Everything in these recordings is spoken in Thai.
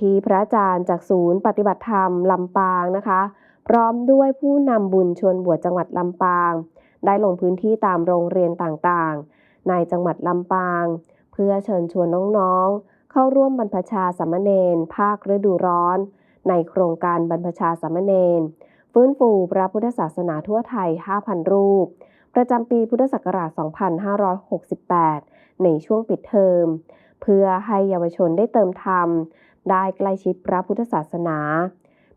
ที่พระอาจารย์จากศูนย์ปฏิบัติธรรมลำปางนะคะ พร้อมด้วยผู้นำบุญชวนบวชจังหวัดลำปาง ได้ลงพื้นที่ตามโรงเรียนต่างๆ ในจังหวัดลำปาง เพื่อเชิญชวนน้องๆ เข้าร่วมบรรพชาสามเณรภาคฤดูร้อน ในโครงการบรรพชาสามเณรฟื้นฟูพระพุทธศาสนาทั่วไทย 5,000 รูป ประจำปีพุทธศักราช 2568 ในช่วงปิดเทอม เพื่อให้เยาวชนได้เติมธรรม ได้ใกล้ชิดพระพุทธศาสนา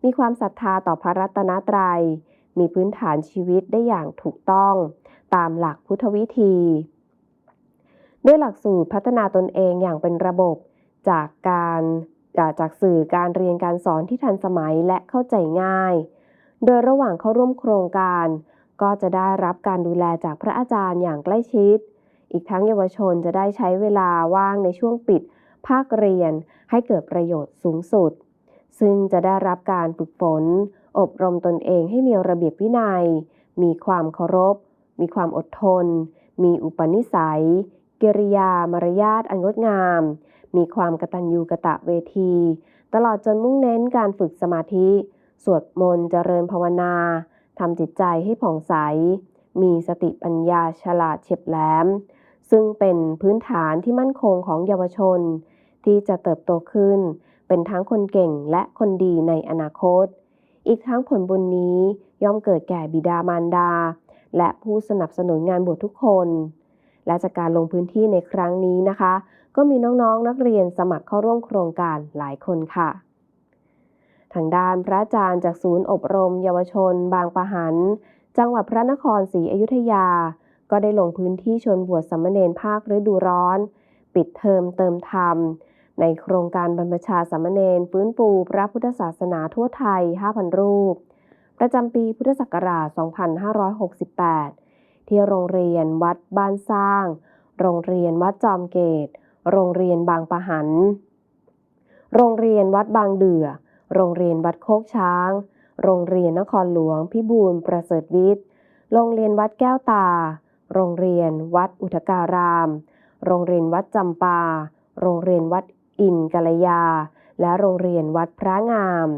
มีความศรัทธาต่อพระรัตนตรัย มีพื้นฐานชีวิตได้อย่างถูกต้อง ตามหลักพุทธวิธี ด้วยหลักสูตรพัฒนาตนเองอย่างเป็นระบบจากการจากสื่อการเรียนการสอนที่ทันสมัยและเข้าใจง่าย โดยระหว่างเข้าร่วมโครงการ ก็จะได้รับการดูแลจากพระอาจารย์อย่างใกล้ชิด อีกทั้งเยาวชนจะได้ใช้เวลาว่างในช่วงปิด ภาคเรียนให้เกิดประโยชน์สูงสุด ซึ่งจะได้รับการฝึกฝน อบรมตนเองให้มีระเบียบวินัย มีความเคารพ มีความอดทน มีอุปนิสัย กิริยามารยาทอันงดงาม มีความกตัญญูกะตะเวที ตลอดจนมุ่งเน้นการฝึกสมาธิ สวดมนต์เจริญภาวนาทำจิตใจให้ผ่องใส มีสติปัญญาฉลาดเฉียบแหลม ซึ่งเป็นพื้นฐานที่มั่นคงของเยาวชน ที่จะเติบโตขึ้น เป็นทั้งคนเก่งและคนดีในอนาคต อีกทั้งผลบุญนี้ย่อมเกิดแก่บิดามารดา และผู้สนับสนุนงานบวชทุกคน และจากการลงพื้นที่ในครั้งนี้นะคะ ก็มีน้องๆนนักเรียนสมัครเข้าร่วมโครงการหลายคนค่ะ ทางด้านพระอาจารย์จากศูนย์อบรม เยาวชน บางปะหัน จังหวัดพระนครศรีอยุธยา ก็ได้ลงพื้นที่ชนบวชสามเณรภาคฤดูร้อน ปิดเทอมเติมธรรม ในโครงการบรรพชาสามเณรฟื้นฟูพระพุทธศาสนาทั่วไทย 5,000 รูป ประจำปีพุทธศักราช 2568 ที่โรงเรียนวัดบ้านสร้าง โรงเรียนวัดจอมเกต โรงเรียนบางปะหัน โรงเรียนวัดบางเดือ โรงเรียนวัดโคกช้าง โรงเรียนนครหลวงพิบูลประเสริฐวิทย์ โรงเรียนวัดแก้วตา โรงเรียนวัดอุทการาม โรงเรียนวัดจำปา โรงเรียนวัด อินกัลยา และโรงเรียนวัดพระงาม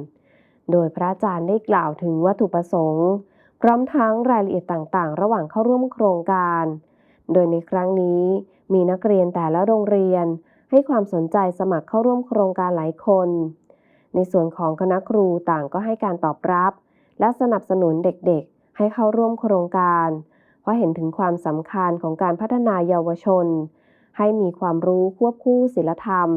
โดยพระอาจารย์ได้กล่าวถึงวัตถุประสงค์ พร้อมทั้งรายละเอียดต่างๆ ระหว่างเข้าร่วมโครงการ โดยในครั้งนี้มีนักเรียนแต่ละโรงเรียนให้ความสนใจสมัครเข้าร่วมโครงการหลายคน ในส่วนของคณะครูต่างก็ให้การตอบรับ และสนับสนุนเด็กๆ ให้เข้าร่วมโครงการ เพราะเห็นถึงความสำคัญของการพัฒนาเยาวชน ให้มีความรู้ควบคู่ศีลธรรม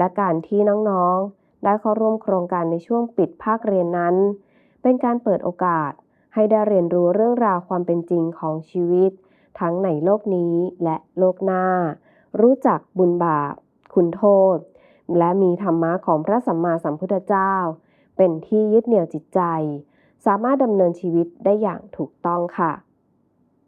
และการที่น้องๆ ได้เข้าร่วมโครงการในช่วงปิดภาคเรียนนั้น เป็นการเปิดโอกาสให้ได้เรียนรู้เรื่องราวความเป็นจริงของชีวิต ทั้งในโลกนี้และโลกหน้า รู้จักบุญบาป คุณโทษ และมีธรรมะของพระสัมมาสัมพุทธเจ้า เป็นที่ยึดเหนี่ยวจิตใจ สามารถดำเนินชีวิตได้อย่างถูกต้องค่ะ